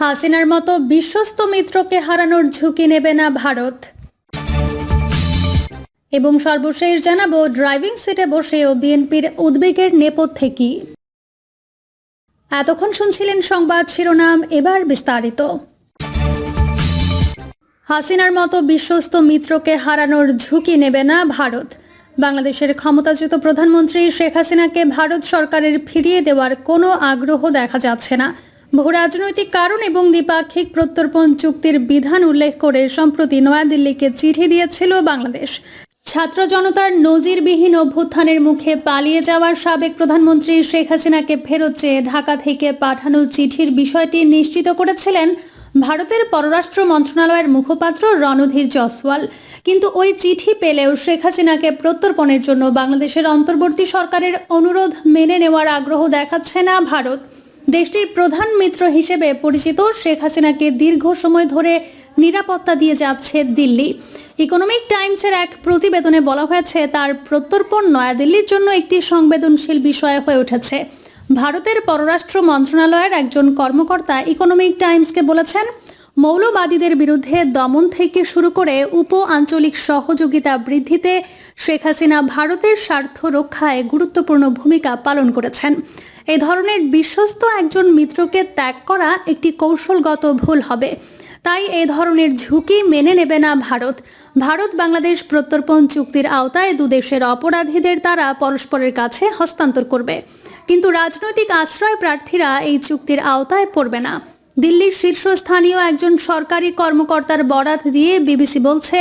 হাসিনার মতো বিশ্বস্ত মিত্রকে হারানোর ঝুঁকি নেবে না ভারত। এবং সর্বশেষ জানাব, ড্রাইভিং সিটে বসেও বিএনপির উদ্বেগের নেপথ্যে কি? এতক্ষণ শুনছিলেন সংবাদ শিরোনাম, এবার বিস্তারিত। হাসিনার মতো বিশ্বস্ত মিত্রকে হারানোর ঝুঁকি নেবে না ভারত। বাংলাদেশের ক্ষমতাচ্যুত প্রধানমন্ত্রী শেখ হাসিনাকে ভারত সরকারের ফিরিয়ে দেওয়ার কোনো আগ্রহ দেখা যাচ্ছে না। বহু রাজনৈতিক কারণ এবং দ্বিপাক্ষিক প্রত্যর্পণ চুক্তির বিধান উল্লেখ করে সম্প্রতি নয়াদিল্লিকে চিঠি দিয়েছিল বাংলাদেশ। ছাত্র জনতার নজিরবিহীন অভ্যুত্থানের মুখে পালিয়ে যাওয়ার সাবেক প্রধানমন্ত্রী শেখ হাসিনাকে ফেরত চেয়ে ঢাকা থেকে পাঠানো চিঠির বিষয়টি নিশ্চিত করেছিলেন ভারতের পররাষ্ট্র মন্ত্রণালয়ের মুখপাত্র রণধীর জসওয়াল কিন্তু ওই চিঠি পেলেও শেখ হাসিনাকে প্রত্যর্পণের জন্য বাংলাদেশের অন্তর্বর্তী সরকারের অনুরোধ মেনে নেওয়ার আগ্রহ দেখাচ্ছে না ভারত। দেশটির প্রধান মিত্র হিসেবে পরিচিত শেখ হাসিনাকে দীর্ঘ সময় ধরে নিরাপত্তা দিয়ে যাচ্ছে দিল্লি। ইকোনমিক টাইমসের এক প্রতিবেদনে বলা হয়েছে, তার প্রত্যর্পণ নয়াদিল্লির জন্য একটি সংবেদনশীল বিষয় হয়ে উঠেছে। ভারতের পররাষ্ট্র মন্ত্রণালয়ের একজন কর্মকর্তা ইকোনমিক টাইমসকে বলেছেন মৌলবাদীদের বিরুদ্ধে দমন থেকে শুরু করে উপ আঞ্চলিক সহযোগিতা বৃদ্ধিতে শেখ হাসিনা ভারতের স্বার্থ রক্ষায় গুরুত্বপূর্ণ ভূমিকা পালন করেছেন। এ ধরনের বিশ্বস্ত একজন মিত্রকে ত্যাগ করা একটি কৌশলগত ভুল হবে। তাই এ ধরনের ঝুঁকি মেনে নেবে না ভারত। ভারত বাংলাদেশ প্রত্যর্পণ চুক্তির আওতায় দুদেশের অপরাধীদের তারা পরস্পরের কাছে হস্তান্তর করবে। কিন্তু রাজনৈতিক আশ্রয় প্রার্থীরা এই চুক্তির আওতায় পড়বে না। দিল্লির শীর্ষস্থানীয় একজন সরকারি কর্মকর্তার বরাত দিয়ে বিবিসি বলছে,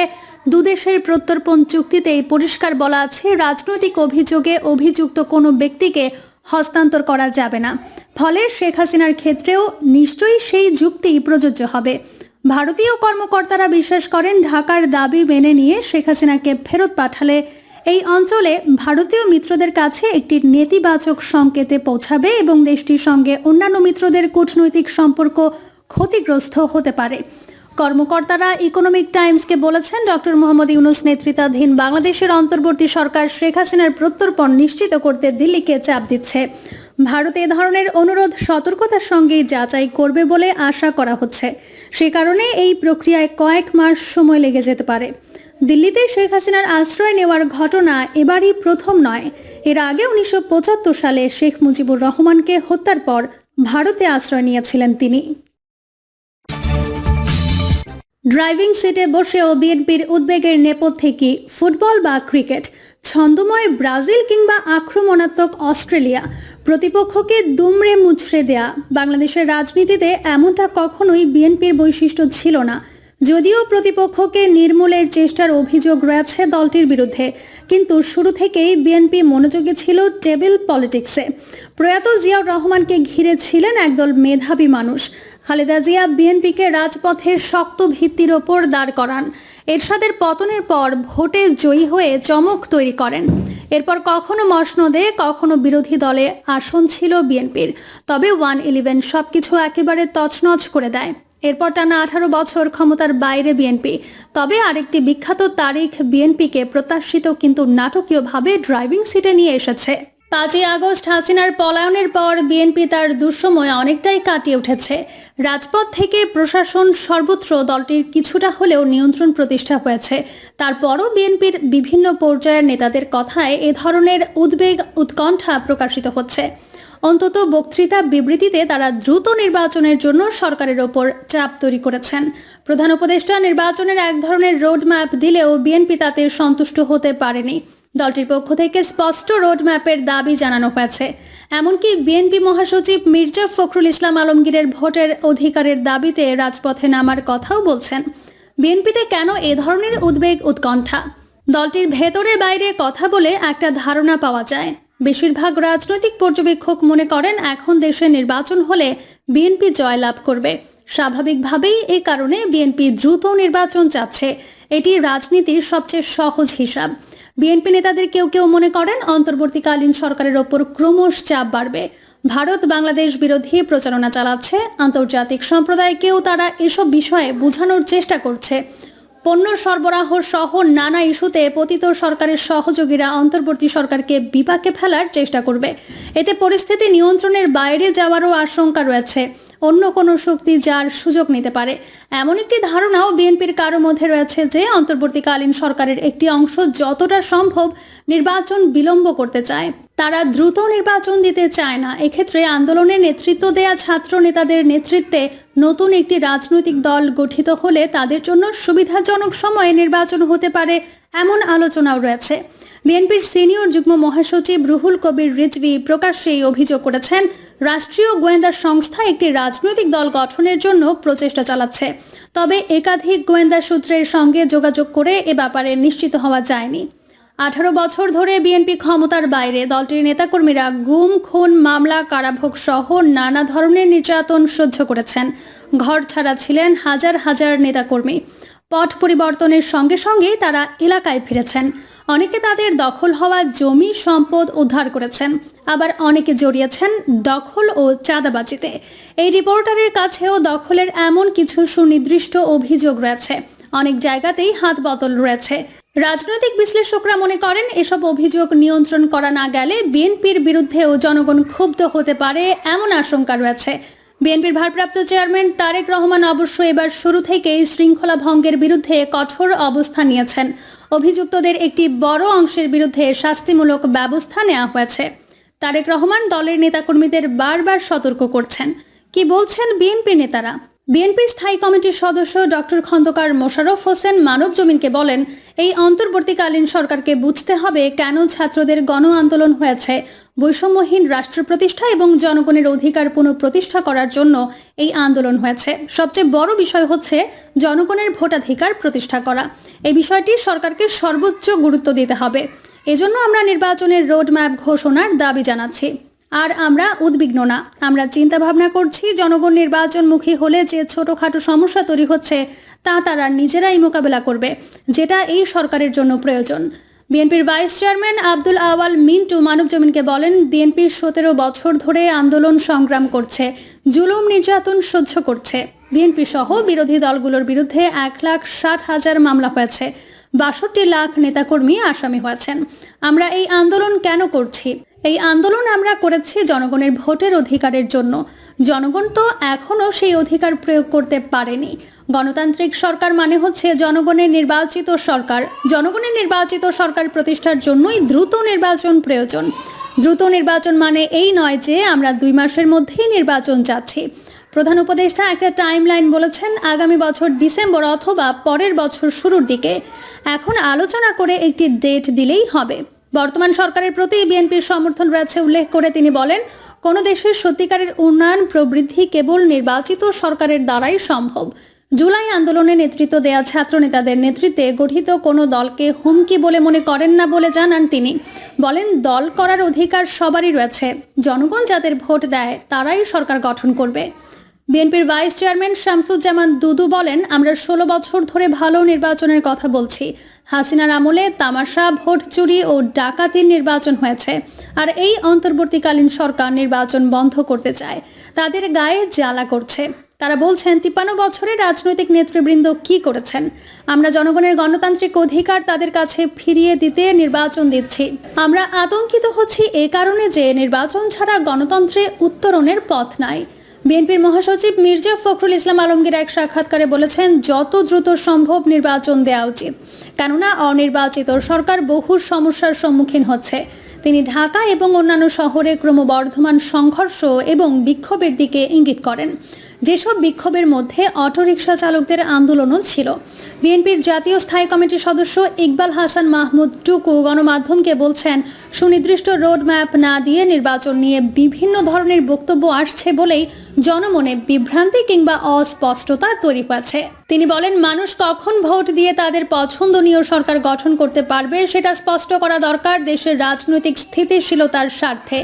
দুদেশের প্রত্যর্পণ চুক্তিতেই পরিষ্কার বলা আছে, রাজনৈতিক অভিযোগে অভিযুক্ত কোনো ব্যক্তিকে হস্তান্তর করা যাবে না। ফলে শেখ হাসিনার ক্ষেত্রেও নিশ্চয়ই সেই যুক্তি প্রযোজ্য হবে। ভারতীয় কর্মকর্তারা বিশ্বাস করেন, ঢাকার দাবি মেনে নিয়ে শেখ হাসিনাকে ফেরত পাঠালে এই অঞ্চলে ভারতীয় মিত্রদের কাছে একটি নেতিবাচক সংকেতে পৌঁছাবে এবং দেশটির সঙ্গে অন্যান্য মিত্রদের কূটনৈতিক সম্পর্ক ক্ষতিগ্রস্ত হতে পারে। কর্মকর্তারা ইকোনমিক টাইমসকে বলেছেন, ডক্টর মোহাম্মদ ইউনুস নেতৃত্বাধীন বাংলাদেশের অন্তর্বর্তী সরকার শেখ হাসিনার প্রত্যর্পণ নিশ্চিত করতে দিল্লিকে চাপ দিচ্ছে। ভারত এ ধরনের অনুরোধ সতর্কতার সঙ্গেই যাচাই করবে বলে আশা করা হচ্ছে। সে কারণে এই প্রক্রিয়ায় কয়েক মাস সময় লেগে যেতে পারে। দিল্লিতে শেখ হাসিনার আশ্রয় নেওয়ার ঘটনা এবারই প্রথম নয়। এর আগে উনিশশো পঁচাত্তর সালে শেখ মুজিবুর রহমানকে হত্যার পর ভারতে আশ্রয় নিয়েছিলেন তিনি। ড্রাইভিং সিটে বসেও বিএনপির উদ্বেগের নেপথ্যে কি ফুটবল বা ক্রিকেট? ছন্দময় ব্রাজিল কিংবা আক্রমণাত্মক অস্ট্রেলিয়া? প্রতিপক্ষকে দুমড়ে মুচড়ে দেয়া? বাংলাদেশের রাজনীতিতে এমনটা কখনোই বিএনপির বৈশিষ্ট্য ছিল না। যদিও প্রতিপক্ষকে নির্মূলের চেষ্টার অভিযোগ রয়েছে দলটির বিরুদ্ধে, কিন্তু শুরু থেকেই বিএনপি মনোযোগী ছিল টেবিল পলিটিক্সে। প্রয়াত জিয়াউর রহমানকে ঘিরে ছিলেন একদল মেধাবী মানুষ। খালেদা জিয়া বিএনপিকে রাজপথের শক্ত ভিত্তির ওপর দাঁড় করান। এরশাদের পতনের পর ভোটে জয়ী হয়ে চমক তৈরি করেন। এরপর কখনো মসনদে, কখনো বিরোধী দলে আসন ছিল বিএনপির। তবে ওয়ান ইলেভেন সবকিছু একেবারে তছনছ করে দেয়। এরপর টানা আঠারো বছর ক্ষমতার বাইরে বিএনপি তবে আরেকটি বিখ্যাত তারিখ বিএনপিকে প্রত্যাশিত কিন্তু নাটকীয়ভাবে ড্রাইভিং সিটে নিয়ে এসেছে। পাঁচই আগস্ট হাসিনার পলায়নের পর বিএনপি তার দুঃসময় অনেকটাই কাটিয়ে উঠেছে। রাজপথ থেকে প্রশাসন সর্বত্র দলটির কিছুটা হলেও নিয়ন্ত্রণ প্রতিষ্ঠা হয়েছে। তারপরও বিএনপির বিভিন্ন পর্যায়ের নেতাদের কথায় এ ধরনের উদ্বেগ, উৎকণ্ঠা প্রকাশিত হচ্ছে। অন্তত বক্তৃতা বিবৃতিতে তারা দ্রুত নির্বাচনের জন্য সরকারের ওপর চাপ তৈরি করেছেন। প্রধান উপদেষ্টা নির্বাচনের এক ধরনের রোডম্যাপ দিলেও বিএনপি তাতে সন্তুষ্ট হতে পারেনি। দলটির পক্ষ থেকে স্পষ্ট রোডম্যাপের দাবি জানানো হয়েছে। এমনকি বিএনপি মহাসচিব মির্জা ফখরুল ইসলাম আলমগীরের ভোটের অধিকারের দাবিতে রাজপথে নামার কথাও বলছেন। বিএনপিতে কেন এ ধরনের উদ্বেগ উৎকণ্ঠা? দলটির ভেতরে বাইরে কথা বলে একটা ধারণা পাওয়া যায়। বেশিরভাগ রাজনৈতিক পর্যবেক্ষক মনে করেন এখন দেশে নির্বাচন হলে বিএনপি জয়লাভ করবে। স্বাভাবিকভাবেই এই কারণে বিএনপি দ্রুত নির্বাচন চাচ্ছে। এটি রাজনীতির সবচেয়ে সহজ হিসাব। বিএনপি নেতাদের কেউ কেউ মনে করেন অন্তর্বর্তীকালীন সরকারের ওপর ক্রমশ চাপ বাড়বে। ভারত বাংলাদেশ বিরোধী প্রচারণা চালাচ্ছে। আন্তর্জাতিক সম্প্রদায়কেও তারা এসব বিষয়ে বোঝানোর চেষ্টা করছে। পণ্য সরবরাহ সহ নানা ইস্যুতে পতিত সরকারের সহযোগীরা অন্তর্বর্তী সরকারকে বিপাকে ফেলার চেষ্টা করবে। এতে পরিস্থিতি নিয়ন্ত্রণের বাইরে যাওয়ারও আশঙ্কা রয়েছে। অন্য কোনো শক্তি যার সুযোগ নিতে পারে। এমন একটি ধারণাও বিএনপির কারও মধ্যে রয়েছে যে, অন্তর্বর্তীকালীন সরকারের একটি অংশ যতটা সম্ভব নির্বাচন বিলম্ব করতে চায়। তারা দ্রুত নির্বাচন দিতে চায় না। এক্ষেত্রে আন্দোলনে নেতৃত্ব দেয়া ছাত্র নেতাদের নেতৃত্বে নতুন একটি রাজনৈতিক দল গঠিত হলে তাদের জন্য সুবিধাজনক সময়ে নির্বাচন হতে পারে এমন আলোচনাও রয়েছে। বিএনপির সিনিয়র যুগ্ম মহাসচিব রুহুল কবির রিজভি প্রকাশ্যে এই অভিযোগ করেছেন, রাষ্ট্রীয় গোয়েন্দা সংস্থা একটি রাজনৈতিক দল গঠনের জন্য প্রচেষ্টা চালাচ্ছে। তবে একাধিক গোয়েন্দা সূত্রের সঙ্গে যোগাযোগ করে এ ব্যাপারে নিশ্চিত হওয়া যায়নি। আঠারো বছর ধরে বিএনপি ক্ষমতার বাইরে, দলটির নেতাকর্মীরা গুম, খুন, মামলা, কারাভোগ সহ নানা ধরনের নির্যাতন সহ্য করেছেন। ঘর ছাড়া ছিলেন হাজার হাজার নেতাকর্মী। পট পরিবর্তনের সঙ্গে সঙ্গে তারা এলাকায় ফিরেছেন। অনেকে তাদের দখল হওয়া জমি সম্পদ উদ্ধার করেছেন, আবার অনেকে জড়িয়েছেন দখল ও চাঁদাবাজিতে। এই রিপোর্টারের কাছেও দখলের এমন কিছু সুনির্দিষ্ট অভিযোগ রয়েছে। অনেক জায়গাতেই হাত বদল রয়েছে। রাজনৈতিক বিশ্লেষকরা মনে করেন, এসব অভিযোগ নিয়ন্ত্রণ করা না গেলে বিএনপির বিরুদ্ধেও জনগণ ক্ষুব্ধ হতে পারে এমন আশঙ্কা রয়েছে। বিএনপির ভারপ্রাপ্ত চেয়ারম্যান তারেক রহমান অবশ্য এবার শুরু থেকেই শৃঙ্খলা ভঙ্গের বিরুদ্ধে কঠোর অবস্থা নিয়েছেন। অভিযুক্তদের একটি বড় অংশের বিরুদ্ধে শাস্তিমূলক ব্যবস্থা নেওয়া হয়েছে। তারেক রহমান দলের নেতাকর্মীদের বারবার সতর্ক করছেন। কি বলছেন বিএনপি নেতারা? বিএনপির স্থায়ী কমিটির সদস্য ডক্টর খন্দকার মোশাররফ হোসেন মানব জমিনকে বলেন, এই অন্তর্বর্তীকালীন সরকারকে বুঝতে হবে কেন ছাত্রদের গণ আন্দোলন হয়েছে। বৈষম্যহীন রাষ্ট্র প্রতিষ্ঠা এবং জনগণের অধিকার পুনঃপ্রতিষ্ঠা করার জন্য এই আন্দোলন হয়েছে। সবচেয়ে বড় বিষয় হচ্ছে জনগণের ভোটাধিকার প্রতিষ্ঠা করা। এই বিষয়টি সরকারকে সর্বোচ্চ গুরুত্ব দিতে হবে। এজন্য আমরা নির্বাচনের রোডম্যাপ ঘোষণার দাবি জানাচ্ছি। আর আমরা উদ্বিগ্ন না। আমরা চিন্তা ভাবনা করছি, জনগণ নির্বাচনমুখী হলে যে ছোটখাটো সমস্যা তৈরি হচ্ছে, তা তারা নিজেরাই মোকাবেলা করবে, যেটা এই সরকারের জন্য প্রয়োজন। বিএনপির ভাইস চেয়ারম্যান আব্দুল আওয়াল মিন্টু মানবজমিনকে বলেন, বিএনপি সতেরো বছর ধরে আন্দোলন সংগ্রাম করছে, জুলুম নির্যাতন সহ্য করছে। বিএনপি সহ বিরোধী দলগুলোর বিরুদ্ধে এক লাখ ষাট হাজার মামলা হয়েছে। বাষট্টি লাখ নেতাকর্মী আসামি হয়েছেন। আমরা এই আন্দোলন কেন করছি? এই আন্দোলন আমরা করেছি জনগণের ভোটের অধিকারের জন্য। জনগণ তো এখনও সেই অধিকার প্রয়োগ করতে পারেনি। গণতান্ত্রিক সরকার মানে হচ্ছে জনগণের নির্বাচিত সরকার। জনগণের নির্বাচিত সরকার প্রতিষ্ঠার জন্যই দ্রুত নির্বাচন প্রয়োজন। দ্রুত নির্বাচন মানে এই নয় যে আমরা দুই মাসের মধ্যেই নির্বাচন চাচ্ছি। প্রধান উপদেষ্টা একটা টাইমলাইন বলেছেন আগামী বছর ডিসেম্বর অথবা পরের বছর শুরুর দিকে। এখন আলোচনা করে একটি ডেট দিলেই হবে। বর্তমান সরকারের প্রতি বিএনপির সমর্থন রয়েছে উল্লেখ করে তিনি বলেন, কোনো দেশের সত্যিকারের উন্নয়ন প্রবৃদ্ধি কেবল নির্বাচিত সরকারের দ্বারাই সম্ভব। জুলাই আন্দোলনে নেতৃত্ব দেয়া ছাত্র নেতাদের নেতৃত্বে গঠিত কোনো দলকে হুমকি বলে মনে করেন না বলে জানান তিনি। বলেন, দল করার অধিকার সবারই রয়েছে। জনগণ যাদের ভোট দেয়, তারাই সরকার গঠন করবে। বিএনপির ভাইস চেয়ারম্যান শামসুজ্জামান দুদু বলেন, আমরা ষোলো বছর ধরে ভালো নির্বাচনের কথা বলছি। হাসিনার আমলে তামাশা, ভোট চুরি ও ডাকাতির নির্বাচন হয়েছে। আর এই অন্তর্বর্তীকালীন সরকার নির্বাচন বন্ধ করতে চায়। তাদের গায়ে জ্বালা করছে। তারা বলছেন, তিপ্পান্ন বছরে রাজনৈতিক নেতৃবৃন্দ কি করেছেন? আমরা জনগণের গণতান্ত্রিক অধিকার তাদের কাছে ফিরিয়ে দিতে নির্বাচন দিচ্ছি। আমরা আতঙ্কিত হচ্ছি এ কারণে যে নির্বাচন ছাড়া গণতন্ত্রে উত্তরণের পথ নাই। বিএনপির মহাসচিব মির্জা ফখরুল ইসলাম আলমগীর এক সাক্ষাৎকারে বলেছেন, যত দ্রুত সম্ভব নির্বাচন দেওয়া উচিত। কেননা, অনির্বাচিত সরকার বহু সমস্যার সম্মুখীন হচ্ছে। তিনি ঢাকা এবং অন্যান্য শহরে ক্রমবর্ধমান সংঘর্ষ এবং বিক্ষোভের দিকে ইঙ্গিত করেন। যেসব বিক্ষোভের মধ্যে অটোরিকশা চালকদের আন্দোলনও ছিল। বিএনপির জাতীয় স্থায়ী কমিটির সদস্য ইকবাল হাসান মাহমুদ টুকু গণমাধ্যমকে বলছেন, সুনির্দিষ্ট রোড ম্যাপ না দিয়ে নির্বাচন নিয়ে বিভিন্ন ধরনের বক্তব্য আসছে বলেই জনমনে বিভ্রান্তি কিংবা অস্পষ্টতা তৈরি হয়েছে। তিনি বলেন, মানুষ কখন ভোট দিয়ে তাদের পছন্দনীয় সরকার গঠন করতে পারবে সেটা স্পষ্ট করা দরকার দেশের রাজনৈতিক স্থিতিশীলতার স্বার্থে।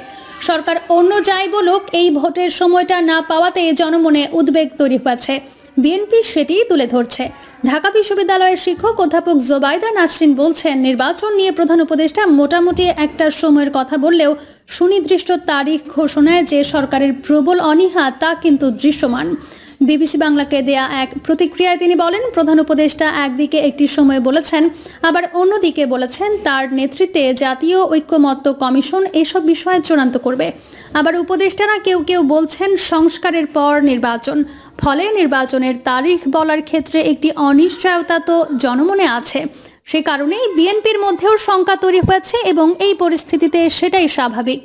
সরকার অন্য যাই বলুক, এই ভোটের সময়টা না পাওয়াতে জনমনে উদ্বেগ তৈরি হয়েছে। বিএনপি সেটিই তুলে ধরছে। ঢাকা বিশ্ববিদ্যালয়ের শিক্ষক অধ্যাপক জোবাইদা নাসরিন বলছেন, নির্বাচন নিয়ে প্রধান উপদেষ্টা মোটামুটি একটা সময়ের কথা বললেও সুনির্দিষ্ট তারিখ ঘোষণায় যে সরকারের প্রবল অনীহা তা কিন্তু দৃশ্যমান। বিবিসি বাংলাকে দেয়া এক প্রতিক্রিয়ায় তিনি বলেন, প্রধান উপদেষ্টা একদিকে একটি সময় বলেছেন, আবার অন্যদিকে বলেছেন তার নেতৃত্বে জাতীয় ঐক্যমত্য কমিশন এসব বিষয়ে চূড়ান্ত করবে। আবার উপদেষ্টারা কেউ কেউ বলছেন সংস্কারের পর নির্বাচন। ফলে নির্বাচনের তারিখ বলার ক্ষেত্রে একটি অনিশ্চয়তা তো জনমনে আছে। সে কারণেই বিএনপির মধ্যেও শঙ্কা তৈরি হয়েছে এবং এই পরিস্থিতিতে সেটাই স্বাভাবিক।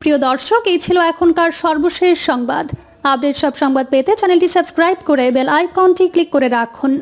প্রিয় দর্শক, এই ছিল এখনকার সর্বশেষ সংবাদ। আপডেট সব সংবাদ পেতে চ্যানেলটি সাবস্ক্রাইব করে বেল আইকনটি ক্লিক করে রাখুন।